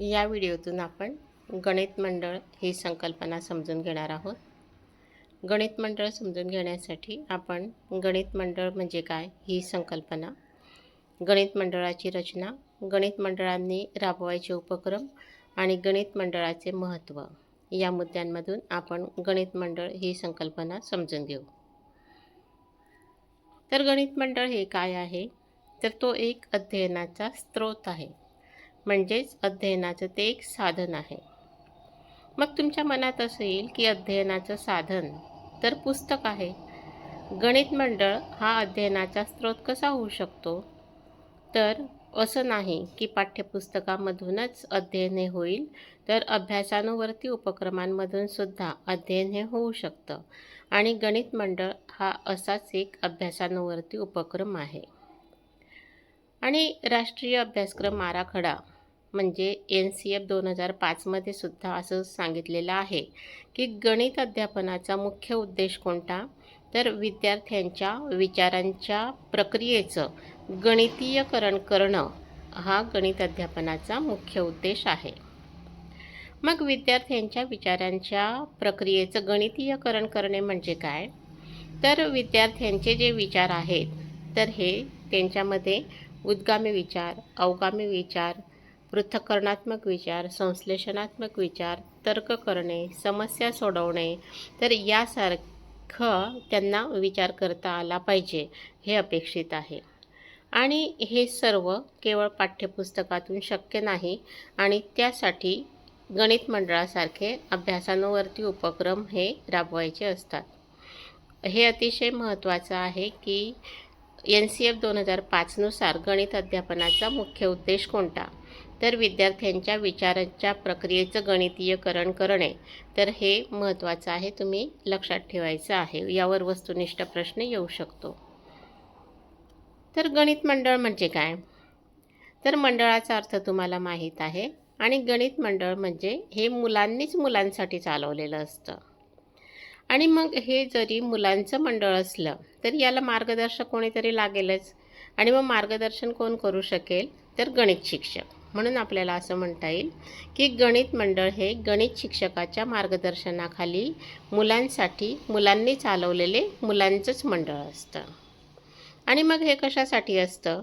या व्हिडिओतून आपण गणित मंडळ ही संकल्पना समजून घेणार आहोत. गणित मंडळ समजून घेण्यासाठी आपण गणित मंडळ म्हणजे काय ही संकल्पना गणित मंडळाची रचना गणित मंडळांनी राबवायचे उपक्रम आणि गणित मंडळाचे महत्त्व या मुद्द्यांमधून आपण गणित मंडळ ही संकल्पना समजून घेऊ. तर गणित मंडळ हे काय आहे? तर तो एक अध्ययनाचा स्रोत आहे. म्हणजेच अध्ययनाचं ते एक साधन आहे. मग तुमच्या मनात असं येईल की अध्ययनाचं साधन तर पुस्तक आहे. गणित मंडळ हा अध्ययनाचा स्रोत कसा होऊ शकतो? तर असं नाही की पाठ्यपुस्तकामधूनच अध्ययन हे होईल तर अभ्यासानुवर्ती उपक्रमांमधून सुद्धा अध्ययन हे होऊ शकतं. आणि गणित मंडळ हा असाच एक अभ्यासानुवर्ती उपक्रम आहे. आणि राष्ट्रीय अभ्यासक्रम आराखडा म्हणजे एन सी एफ दोन हजार पाचमध्ये सुद्धा असं सांगितलेलं आहे की गणित अध्यापनाचा मुख्य उद्देश कोणता? तर विद्यार्थ्यांच्या विचारांच्या प्रक्रियेचं गणितीयकरण करणं हा गणित अध्यापनाचा मुख्य उद्देश आहे. मग विद्यार्थ्यांच्या विचारांच्या प्रक्रियेचं गणितीयकरण करणे म्हणजे काय? तर विद्यार्थ्यांचे जे विचार आहेत तर हे त्यांच्यामध्ये उद्गामी विचार अवगामी विचार पृथक्करणात्मक विचार संश्लेषणात्मक विचार तर्क करणे समस्या सोडवणे तर यासारखं त्यांना विचार करता आला पाहिजे हे अपेक्षित आहे. आणि हे सर्व केवळ पाठ्यपुस्तकातून शक्य नाही आणि त्यासाठी गणित मंडळासारखे अभ्यासानुवर्ती उपक्रम हे राबवायचे असतात. हे अतिशय महत्त्वाचं आहे की एन सी एफ दोन हजार पाचनुसार गणित अध्यापनाचा मुख्य उद्देश कोणता? तर विद्यार्थ्यांच्या विचारांच्या प्रक्रियेचं गणितीयकरण करणे. तर हे महत्त्वाचं आहे तुम्ही लक्षात ठेवायचं आहे. यावर वस्तुनिष्ठ प्रश्न येऊ शकतो. तर गणित मंडळ म्हणजे काय? तर मंडळाचा अर्थ तुम्हाला माहीत आहे आणि गणित मंडळ म्हणजे हे मुलांनीच मुलांसाठी चालवलेलं असतं. आणि मग हे जरी मुलांचं मंडळ असलं तरी याला मार्गदर्शक कोणीतरी लागेलच. आणि मग मार्गदर्शन कोण करू शकेल? तर गणित शिक्षक. म्हणून आपल्याला असं म्हणता येईल की गणित मंडळ हे गणित शिक्षकाच्या मार्गदर्शनाखाली मुलांसाठी मुलांनी चालवलेले मुलांचंच मंडळ असतं. आणि मग हे कशासाठी असतं?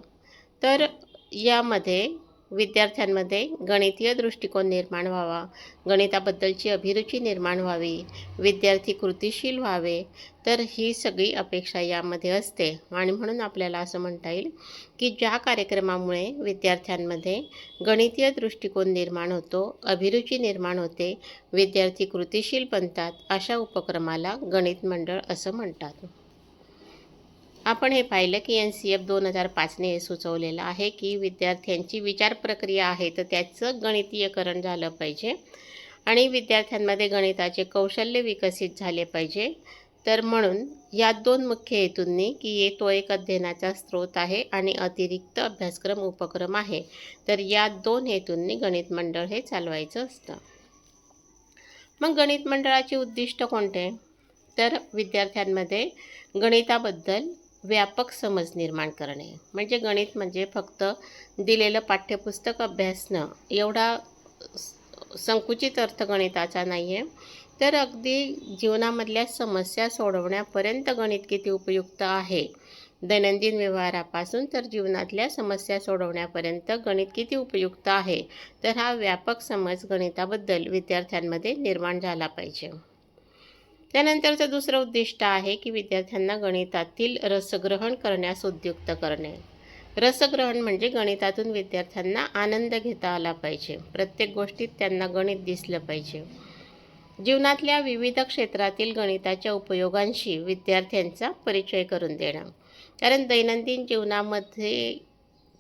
तर यामध्ये विद्यार्थ्यांमध्ये गणितीय दृष्टिकोन निर्माण व्हावा. गणिताबद्दलची अभिरुची निर्माण व्हावी. विद्यार्थी कृतिशील व्हावे. तर ही सगळी अपेक्षा यामध्ये असते. आणि म्हणून आपल्याला असं म्हणता येईल की ज्या कार्यक्रमामुळे विद्यार्थ्यांमध्ये गणितीय दृष्टिकोन निर्माण होतो अभिरुची निर्माण होते विद्यार्थी कृतिशील बनतात अशा उपक्रमाला गणित मंडळ असं म्हणतात. आपण हे पाहिलं की एन सी एफ दोन हजार पाचने हे सुचवलेलं आहे की विद्यार्थ्यांची विचार प्रक्रिया आहे तर त्याचं गणितीयकरण झालं पाहिजे. आणि विद्यार्थ्यांमध्ये गणिताचे कौशल्य विकसित झाले पाहिजे. तर म्हणून या दोन मुख्य हेतूंनी की ये तो एक अध्ययनाचा स्रोत आहे आणि अतिरिक्त अभ्यासक्रम उपक्रम आहे तर या दोन हेतूंनी गणित मंडळ हे चालवायचं असतं. मग गणित मंडळाचे उद्दिष्ट कोणते? तर विद्यार्थ्यांमध्ये गणिताबद्दल व्यापक समज निर्माण करणे. म्हणजे गणित म्हणजे फक्त दिलेलं पाठ्यपुस्तक अभ्यासणं. एवढा संकुचित अर्थ गणिताचा नाही आहे तर अगदी जीवनामधल्या समस्या सोडवण्यापर्यंत गणित किती उपयुक्त आहे? दैनंदिन व्यवहारापासून तर जीवनातल्या समस्या सोडवण्यापर्यंत गणित किती उपयुक्त आहे? तर हा व्यापक समज गणिताबद्दल विद्यार्थ्यांमध्ये निर्माण झाला पाहिजे. त्यानंतरचं दुसरं उद्दिष्ट आहे की विद्यार्थ्यांना गणितातील रसग्रहण करण्यास उद्युक्त करणे. रसग्रहण म्हणजे गणितातून विद्यार्थ्यांना आनंद घेता आला पाहिजे. प्रत्येक गोष्टीत त्यांना गणित दिसलं पाहिजे. जीवनातल्या विविध क्षेत्रातील गणिताच्या उपयोगांशी विद्यार्थ्यांचा परिचय करून देणं. कारण दैनंदिन जीवनामध्ये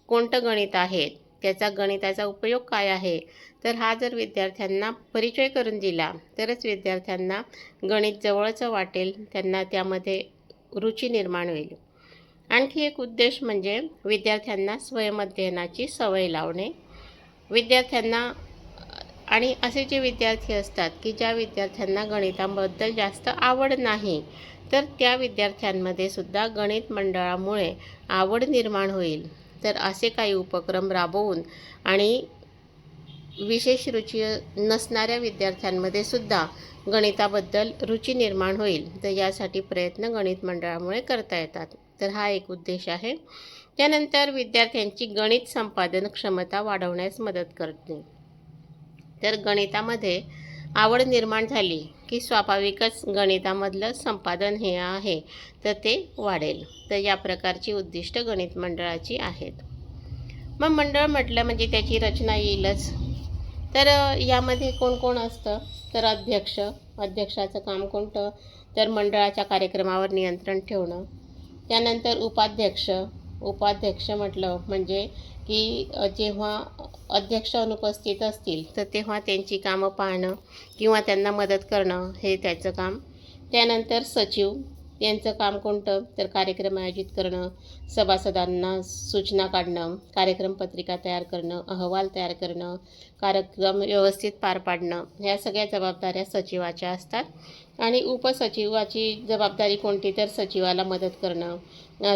कोणतं गणित आहे? त्याचा गणिताचा उपयोग काय आहे? तर हा जर विद्यार्थ्यांना परिचय करून दिला तरच विद्यार्थ्यांना गणित जवळचं वाटेल त्यांना त्यामध्ये रुची निर्माण होईल. आणखी एक उद्देश म्हणजे विद्यार्थ्यांना स्वयंअध्ययनाची सवय लावणे. विद्यार्थ्यांना आणि असे जे विद्यार्थी असतात की ज्या विद्यार्थ्यांना गणिताबद्दल जास्त आवड नाही तर त्या विद्यार्थ्यांमध्ये सुद्धा गणित मंडळामुळे आवड निर्माण होईल. तर असे काही उपक्रम राबवून आणि विशेष रुची नसणाऱ्या विद्यार्थ्यांमध्ये सुद्धा गणिताबद्दल रुची निर्माण होईल. तर यासाठी प्रयत्न गणित मंडळामुळे करता येतात. तर हा एक उद्देश आहे. त्यानंतर विद्यार्थ्यांची गणित संपादन क्षमता वाढवण्यास मदत करते. तर गणितामध्ये आवड निर्माण झाली की स्वाभाविकच गणितामधलं संपादन हे आहे तर ते वाढेल. तर या प्रकारची उद्दिष्ट गणित मंडळाची आहेत. मग मंडळ म्हटलं म्हणजे त्याची रचना येईलच. तर यामध्ये कोण कोण असतं? तर अध्यक्ष. अध्यक्षाचं काम कोणतं? तर मंडळाच्या कार्यक्रमावर नियंत्रण ठेवणं. त्यानंतर उपाध्यक्ष. उपाध्यक्ष म्हटलं म्हणजे की जेव्हा अध्यक्ष अनुपस्थित असतील तर तेव्हा त्यांची कामं पाहणं किंवा त्यांना मदत करणं हे त्याचं काम. त्यानंतर सचिव. यांचं काम कोणतं? तर कार्यक्रम आयोजित करणं सभासदांना सूचना काढणं कार्यक्रम पत्रिका तयार करणं अहवाल तयार करणं कार्यक्रम व्यवस्थित पार पाडणं ह्या सगळ्या जबाबदाऱ्या सचिवाच्या असतात. आणि उपसचिवाची जबाबदारी कोणती? तर सचिवाला मदत करणं.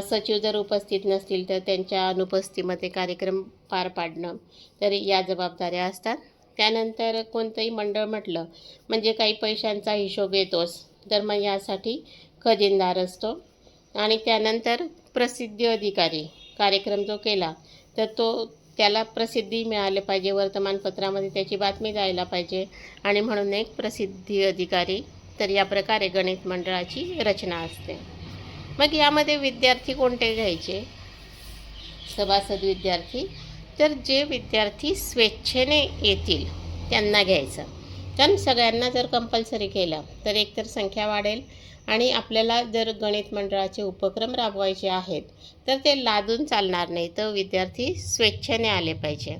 सचिव जर उपस्थित नसतील तर त्यांच्या अनुपस्थितीमध्ये कार्यक्रम पार पाडणं. तर या जबाबदाऱ्या असतात. त्यानंतर कोणतंही मंडळ म्हटलं म्हणजे काही पैशांचा हिशोब येतोच. तर मग यासाठी खजिनदार असतो. आणि त्यानंतर प्रसिद्धी अधिकारी कार्यक्रम जो केला तर तो त्याला प्रसिद्धी मिळाली पाहिजे वर्तमानपत्रामध्ये त्याची बातमी जायला पाहिजे. आणि म्हणून एक प्रसिद्धी अधिकारी तर या प्रकारे गणित मंडळाची रचना असते. मग यामध्ये विद्यार्थी कोणते घ्यायचे? सभासद विद्यार्थी. तर जे विद्यार्थी स्वेच्छेने येतील त्यांना घ्यायचं. कारण सगळ्यांना जर कंपल्सरी केलं तर एकतर संख्या वाढेल आणि आपल्याला जर गणित मंडळाचे उपक्रम राबवायचे आहेत तर ते लादून चालणार नाही. तर विद्यार्थी स्वेच्छेने आले पाहिजे.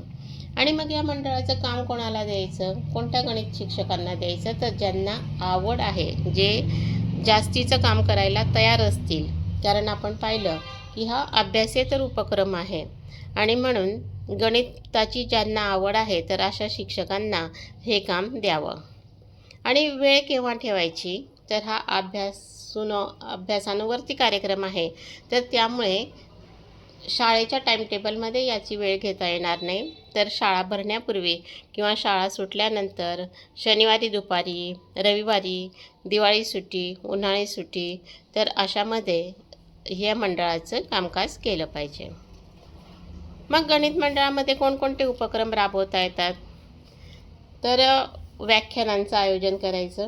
आणि मग या मंडळाचं काम कोणाला द्यायचं? कोणत्या गणित शिक्षकांना द्यायचं? तर ज्यांना आवड आहे जे जास्तीचं काम करायला तयार असतील. कारण आपण पाहिलं की हा अभ्यासेतर उपक्रम आहे. आणि म्हणून गणिताची ज्यांना आवड आहे तर अशा शिक्षकांना हे काम द्यावं. आणि वेळ केव्हा ठेवायची? तर हा अभ्यासून अभ्यासानुवरती कार्यक्रम आहे. तर त्यामुळे शाळेच्या टाईमटेबलमध्ये याची वेळ घेता येणार नाही. तर शाळा भरण्यापूर्वी किंवा शाळा सुटल्यानंतर शनिवारी दुपारी रविवारी दिवाळी सुट्टी उन्हाळी सुट्टी तर अशामध्ये या मंडळाचं कामकाज केलं पाहिजे. मग गणित मंडळामध्ये कोणकोणते उपक्रम राबवता येतात? तर व्याख्यानांचं आयोजन करायचं.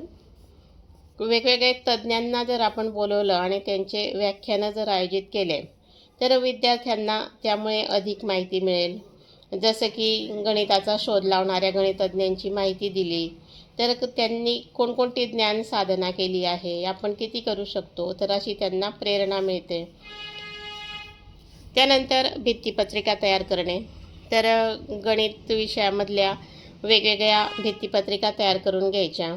वेगवेगळे तज्ज्ञांना जर आपण बोलवलं आणि त्यांचे व्याख्यानं जर आयोजित केले तर विद्यार्थ्यांना त्यामुळे अधिक माहिती मिळेल. जसं की गणिताचा शोध लावणाऱ्या गणितज्ञांची माहिती दिली तर त्यांनी कोणकोणती ज्ञान साधना केली आहे आपण किती करू शकतो तर अशी त्यांना प्रेरणा मिळते. त्यानंतर भित्तीपत्रिका तयार करणे. तर गणित विषयामधल्या वेगवेगळ्या भित्तिपत्रिका तयार करून घ्यायच्या.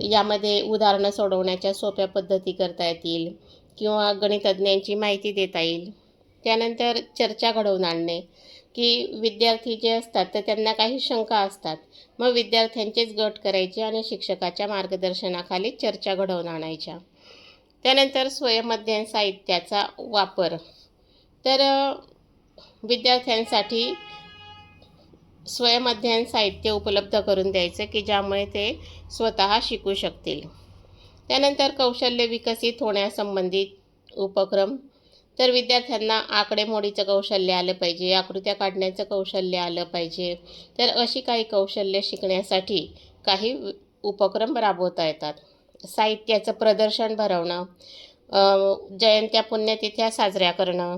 यामध्ये उदाहरणं सोडवण्याच्या सोप्या पद्धती करता येतील किंवा गणितज्ञांची माहिती देता येईल. त्यानंतर चर्चा घडवून आणणे की विद्यार्थी जे असतात तर त्यांना काही शंका असतात. मग विद्यार्थ्यांचेच गट करायचे आणि शिक्षकाच्या मार्गदर्शनाखाली चर्चा घडवून आणायच्या. त्यानंतर स्वयंअध्ययन साहित्याचा वापर. तर विद्यार्थ्यांसाठी स्वयंअध्ययन साहित्य उपलब्ध करून द्यायचं की ज्यामुळे ते स्वतः शिकू शकतील. त्यानंतर कौशल्य विकसित होण्यासंबंधित उपक्रम. तर विद्यार्थ्यांना आकडेमोडीचं कौशल्य आलं पाहिजे आकृत्या काढण्याचं कौशल्य आलं पाहिजे. तर अशी काही कौशल्य शिकण्यासाठी काही उपक्रम राबवता येतात. साहित्याचं प्रदर्शन भरवणं जयंत्या पुण्यतिथ्या साजऱ्या करणं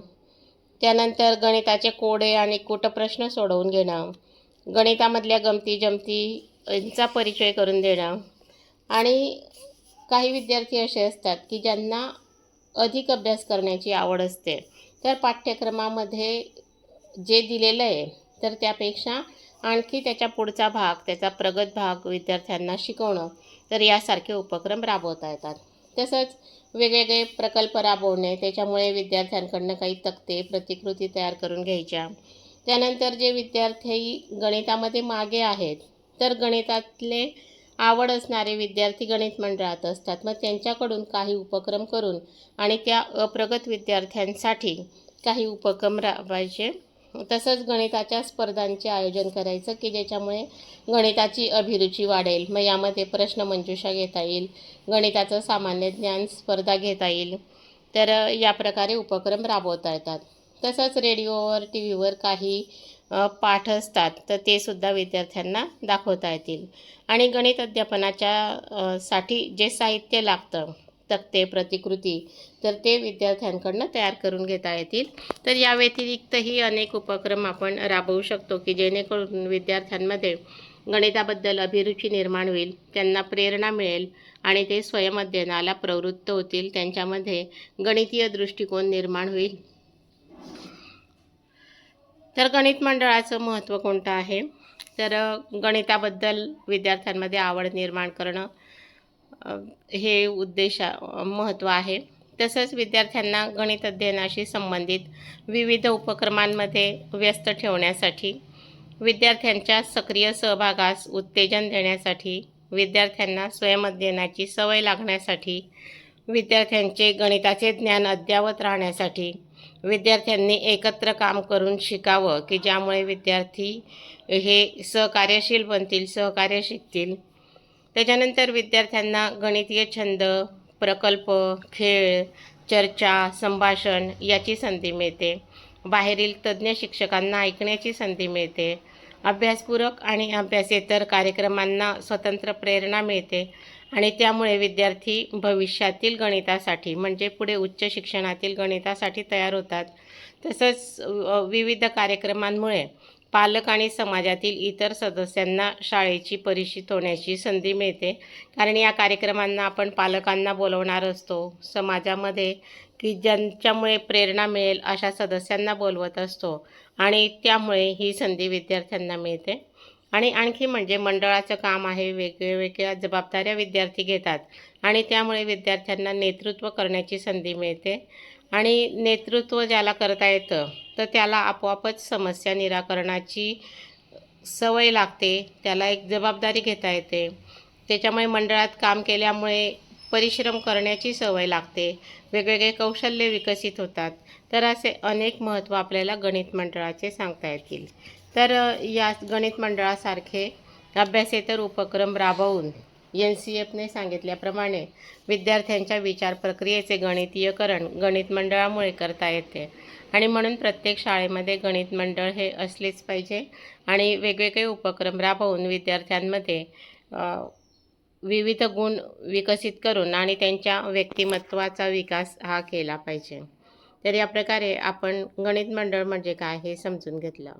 त्यानंतर गणिताचे कोडे आणि कूटप्रश्न सोडवून घेणं गणितामधल्या गमती जमती यांचा परिचय करून देणं. आणि काही विद्यार्थी असे असतात की ज्यांना अधिक अभ्यास करण्याची आवड असते. तर पाठ्यक्रमामध्ये जे दिलेलं आहे तर त्यापेक्षा आणखी त्याच्या पुढचा भाग त्याचा प्रगत भाग विद्यार्थ्यांना शिकवणं तर यासारखे उपक्रम राबवता येतात. तसंच वेगवेगळे प्रकल्प राबवणे त्याच्यामुळे विद्यार्थ्यांकडनं काही तक्ते प्रतिकृती तयार करून घ्यायच्या. त्यानंतर जे विद्यार्थी गणितामध्ये मागे आहेत तर गणितातले आवड असणारे विद्यार्थी गणित मंडळात असतात. मग त्यांच्याकडून काही उपक्रम करून आणि त्या अप्रगत विद्यार्थ्यांसाठी काही उपक्रम राबवायचे. तसंच गणिताच्या स्पर्धांचे आयोजन करायचं की ज्याच्यामुळे गणिताची अभिरुची वाढेल. मग यामध्ये प्रश्नमंजुषा घेता येईल गणिताचं सामान्य ज्ञान स्पर्धा घेता येईल. तर या प्रकारे उपक्रम राबवता येतात. तसंच रेडिओवर टी व्हीवर काही पाठ असतात तर ते सुद्धा विद्यार्थ्यांना दाखवता येतील. आणि गणित अध्यापनाच्या साठी जे साहित्य लागतं तक्ते प्रतिकृती तर ते विद्यार्थ्यांकडनं तयार करून घेता येतील. तर या व्यतिरिक्तही अनेक उपक्रम आपण राबवू शकतो की जेणेकरून विद्यार्थ्यांमध्ये गणिताबद्दल अभिरुची निर्माण होईल त्यांना प्रेरणा मिळेल आणि ते स्वयं अध्ययनाला प्रवृत्त होतील. त्यांच्यामध्ये गणितीय दृष्टिकोन निर्माण होईल. तर गणित मंडळाचं महत्त्व कोणतं आहे? तर गणिताबद्दल विद्यार्थ्यांमध्ये आवड निर्माण करणं हे उद्देश महत्त्व आहे. तसंच विद्यार्थ्यांना गणित अध्ययनाशी संबंधित विविध उपक्रमांमध्ये व्यस्त ठेवण्यासाठी विद्यार्थ्यांच्या सक्रिय सहभागास उत्तेजन देण्यासाठी विद्यार्थ्यांना स्वयंअध्ययनाची सवय लागण्यासाठी विद्यार्थ्यांचे गणिताचे ज्ञान अद्यावत राहण्यासाठी विद्यार्थ्यांनी एकत्र काम करून शिकावं की ज्यामुळे विद्यार्थी हे सहकार्यशील बनतील सहकार्य शिकतील. त्याच्यानंतर विद्यार्थ्यांना गणितीय छंद प्रकल्प खेळ चर्चा संभाषण याची संधी मिळते. बाहेरील तज्ज्ञ शिक्षकांना ऐकण्याची संधी मिळते. अभ्यासपूरक आणि अभ्यासेतर कार्यक्रमांना स्वतंत्र प्रेरणा मिळते. आणि त्यामुळे विद्यार्थी भविष्यातील गणितासाठी म्हणजे पुढे उच्च शिक्षणातील गणितासाठी तयार होतात. तसंच विविध कार्यक्रमांमुळे पालक आणि समाजातील इतर सदस्यांना शाळेची परिचित होण्याची संधी मिळते. कारण या कार्यक्रमांना आपण पालकांना बोलवणार असतो. समाजामध्ये की ज्यांच्यामुळे प्रेरणा मिळेल अशा सदस्यांना बोलवत असतो. आणि त्यामुळे ही संधी विद्यार्थ्यांना मिळते. आणि आणखी म्हणजे मंडळाचं काम आहे वेगवेगळ्या जबाबदाऱ्या विद्यार्थी घेतात आणि त्यामुळे विद्यार्थ्यांना नेतृत्व करण्याची संधी मिळते. आणि नेतृत्व ज्याला करता येतं तर त्याला आपोआपच समस्या निराकरणाची सवय लागते त्याला एक जबाबदारी घेता येते. त्याच्यामुळे मंडळात काम केल्यामुळे परिश्रम करण्याची सवय लागते वेगवेगळे कौशल्य विकसित होतात. तर असे अनेक महत्त्व आपल्याला गणित मंडळाचे सांगता येतील. तर या गणित मंडळासारखे अभ्यासेतर उपक्रम राबवून एन सी एफने सांगितल्याप्रमाणे विद्यार्थ्यांच्या विचार प्रक्रियेचे गणितीयकरण गणित मंडळामुळे करता येते. आणि म्हणून प्रत्येक शाळेमध्ये गणित मंडळ हे असलेच पाहिजे. आणि वेगवेगळे उपक्रम राबवून विद्यार्थ्यांमध्ये विविध गुण विकसित करून आणि त्यांच्या व्यक्तिमत्वाचा विकास हा केला पाहिजे. तर या प्रकारे आपण गणित मंडळ म्हणजे काय हे समजून घेतलं.